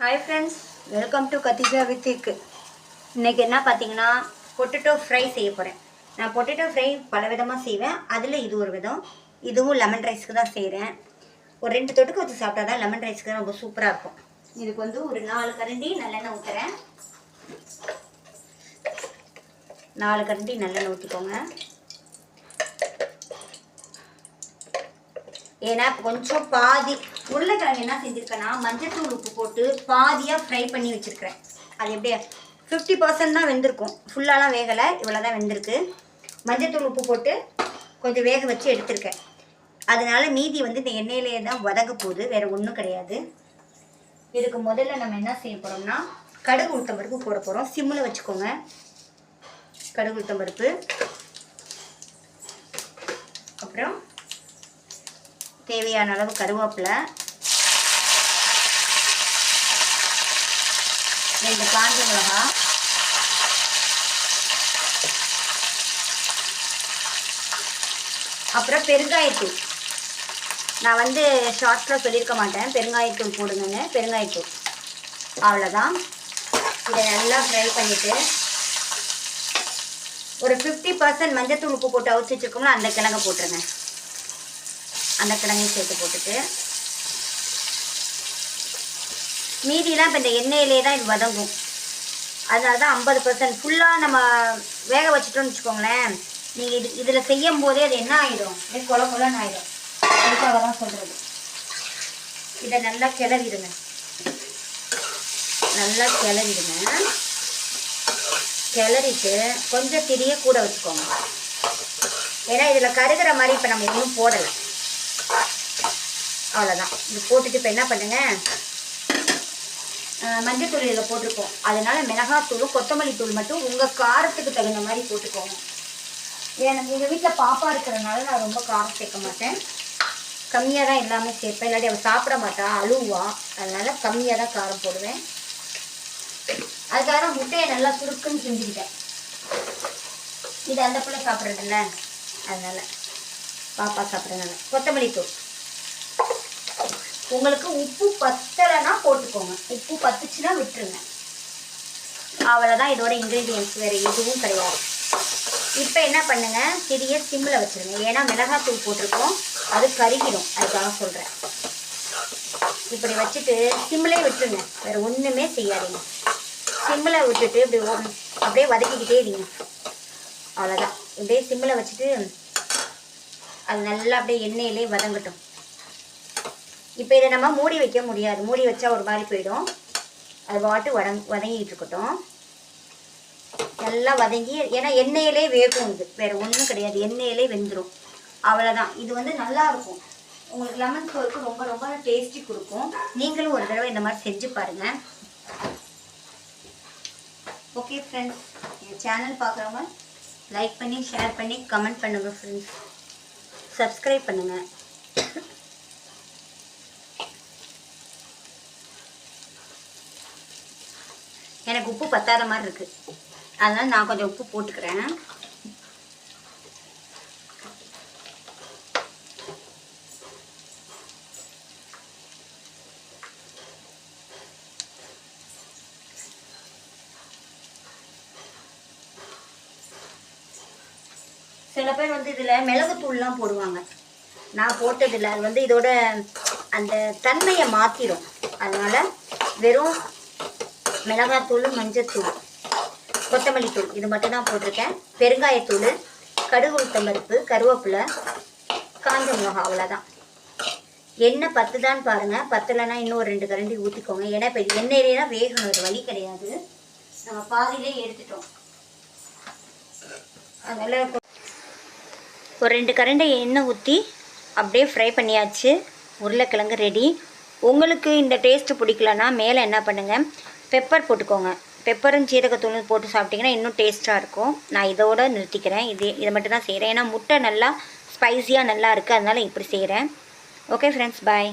Hi friends welcome to Khadija வித்திக்கு இன்றைக்கி என்ன பார்த்தீங்கன்னா பொட்டேட்டோ ஃப்ரை செய்ய போகிறேன் நான் பொட்டேட்டோ ஃப்ரை பல விதமாக செய்வேன். அதில் இது ஒரு விதம். இதுவும் லெமன் ரைஸ்க்கு தான் செய்கிறேன் ஒரு ரெண்டு தொட்டுக்கு வச்சு சாப்பிட்டா தான் லெமன் ரைஸ்க்கு தான் ரொம்ப சூப்பராக இருக்கும். இதுக்கு வந்து ஒரு நாலு கரண்டி நல்லெண்ணெய் ஊற்றுறேன் நாலு கரண்டி நல்லெண்ணெய் ஊற்றிக்கோங்க ஏன்னா கொஞ்சம் பாதி உருளைக்கிழங்கு என்ன செஞ்சுருக்கேன்னா மஞ்சத்தூள் உப்பு போட்டு பாதியாக ஃப்ரை பண்ணி வச்சுருக்கிறேன். அது எப்படியா? ஃபிஃப்டி பர்சன்ட் தான் வெந்திருக்கும். ஃபுல்லாலாம் வேகலை இவ்வளோ தான் வெந்திருக்கு. மஞ்சத்தூள் உப்பு போட்டு கொஞ்சம் வேக வச்சு எடுத்திருக்கேன். அதனால் மீதி வந்து இந்த எண்ணெயிலேயே தான் வதங்க போகுது வேறு ஒன்றும் கிடையாது. இதுக்கு முதல்ல நம்ம என்ன செய்ய போகிறோம்னா கடுகு உளுத்தம் பருப்பு போட போகிறோம் சிம்மில் வச்சுக்கோங்க. கடுகு உளுத்தம் பருப்பு. அப்புறம் தேவையான அளவு கருவேப்பிலை. ரெண்டு காஞ்ச மிளகா. அப்புறம் பெருங்காயத்தூள். நான் வந்து ஷார்ட்ஸில் சொல்லியிருக்க மாட்டேன். பெருங்காயத்தூள் போடுங்கன்னு. பெருங்காயத்தூள். அவ்வளோதான் இதை நல்லா ஃப்ரை பண்ணிவிட்டு ஒரு ஃபிஃப்டி பர்சன்ட் மஞ்சத்தூள் உப்பு போட்டு அவிச்சு வச்சுருக்கோம்னா அந்த கிழங்கை போட்டுருங்க. அந்த கிழங்கையும் சேர்த்து போட்டுட்டு. மீதியெல்லாம் இப்போ இந்த எண்ணெயிலே தான் இது வதங்கும். அதனால தான் ஐம்பது பர்சன்ட் ஃபுல்லாக நம்ம வேக வச்சுட்டோம்னு வச்சுக்கோங்களேன். நீங்கள் இது இதில் செய்யும் போதே அது என்ன ஆகிடும் அப்படியே கொல கொலன்னு ஆகிடும் அதுக்காக தான் சொல்கிறது இதை நல்லா கிளறிடுங்க. நல்லா கிளறிடுங்க. கிளறிட்டு கொஞ்சம் திரிய கூட வச்சுக்கோங்க. ஏன்னா இதில் கருகிற மாதிரி இப்போ நம்ம எதுவும் போடலை. அவ்வளோதான் இது போட்டுட்டு இப்போ என்ன பண்ணுங்கள் மஞ்சத்தூள் இதில் போட்டிருக்கோம். அதனால் மிளகாத்தூள் கொத்தமல்லி தூள் மட்டும் உங்கள் காரத்துக்கு தகுந்த மாதிரி போட்டுக்கோங்க. எனக்கு எங்கள் வீட்டில் பாப்பா இருக்கிறதுனால நான் ரொம்ப காரம் சேர்க்க மாட்டேன். கம்மியாக தான் எல்லாமே சேர்ப்பேன். இல்லாட்டி அவள் சாப்பிட மாட்டா அழுவா. அதனால் கம்மியாக தான் காரம் போடுவேன். அதுக்காக முட்டையை நல்லா சுருக்குன்னு செஞ்சுக்கிட்டேன் இது அந்த பிள்ளை சாப்பிட்றதில்ல. அதனால் பாப்பா சாப்பிட்றதுனால. கொத்தமல்லி தூள். உங்களுக்கு உப்பு பத்தலைன்னா போட்டுக்கோங்க. உப்பு பத்துச்சுன்னா விட்டுருங்க. அவ்வளோதான் இதோட இன்க்ரீடியன்ஸ் வேறு எதுவும் கிடையாது. இப்போ என்ன பண்ணுங்கள் சிறிய சிம்மில் வச்சுருங்க. ஏன்னா மிளகாத்தூள் போட்டிருக்கோம். அது கருகிடும். அதுக்காக சொல்கிறேன் இப்படி வச்சுட்டு சிம்மிலே விட்டுருங்க. வேறு ஒன்றுமே செய்யாதீங்க. சிம்மில் விட்டுட்டு இப்படி ஓ- அப்படியே வதக்கிக்கிட்டே இருங்க. அவ்வளோதான் இப்படியே சிம்மில் வச்சுட்டு அது நல்லா அப்படியே எண்ணெயிலே வதங்கட்டும். இப்போ இதை நம்ம மூடி வைக்க முடியாது. மூடி வச்சா ஒரு மாதிரி போயிடும். அது பாட்டு வதங் வதங்கிட்டு இருக்கட்டும். நல்லா வதங்கி ஏன்னா எண்ணெயிலே வேகும் இது. வேறு ஒன்றும் கிடையாது. எண்ணெயிலே வெந்துடும் அவ்வளோதான் இது வந்து நல்லா இருக்கும். உங்களுக்கு லெமன் சோறுக்கு ரொம்ப ரொம்ப டேஸ்டி கொடுக்கும். நீங்களும் ஒரு தடவை இந்த மாதிரி செஞ்சு பாருங்கள் ஓகே ஃப்ரெண்ட்ஸ் என் சேனல் பார்க்குறவங்க லைக் பண்ணி ஷேர் பண்ணி கமெண்ட் பண்ணுங்கள் ஃப்ரெண்ட்ஸ் சப்ஸ்கிரைப் பண்ணுங்கள் எனக்கு உப்பு பத்தாத மாதிரி இருக்கு. அதனால நான் கொஞ்சம் உப்பு போட்டுக்கிறேன். சில பேர் வந்து இதில் மிளகுத்தூள்லாம் போடுவாங்க. நான் போட்டதில்லை. அது வந்து இதோட அந்த தன்மையை மாற்றிடும் அதனால் வெறும் மிளகாத்தூள் மஞ்சத்தூள் கொத்தமல்லி தூள். இது மட்டும் தான் போட்டிருக்கேன். பெருங்காயத்தூள் கடுகு உளுத்தம்பருப்பு கருவேப்பிலை காஞ்ச மிளகா அவ்வளோதான் எண்ணெய் பத்துதான்னு பாருங்கள் பத்தலைன்னா இன்னும் ஒரு ரெண்டு கரண்டி ஊற்றிக்கோங்க ஏன்னா இப்போ இது எண்ணெயிலே தான் வேகணும். ஒரு வழி கிடையாது. நம்ம பாதியிலே எடுத்துட்டோம். அதனால் ஒரு ரெண்டு கரண்டை எண்ணெய் ஊற்றி அப்படியே ஃப்ரை பண்ணியாச்சு. உருளைக்கிழங்கு ரெடி உங்களுக்கு இந்த டேஸ்ட்டு பிடிக்கலன்னா மேலே என்ன பண்ணுங்கள் பெப்பர் போட்டுக்கோங்க. பெப்பரும் சீரகத்தூளும் போட்டு சாப்பிட்டிங்கன்னா இன்னும் டேஸ்ட்டாக இருக்கும். நான் இதோட நிறுத்திக்கிறேன். இது இதை மட்டும் தான் செய்கிறேன் ஏன்னா முட்டை நல்லா ஸ்பைஸியாக நல்லா இருக்குது அதனால் இப்படி செய்கிறேன் ஓகே ஃப்ரெண்ட்ஸ் பாய்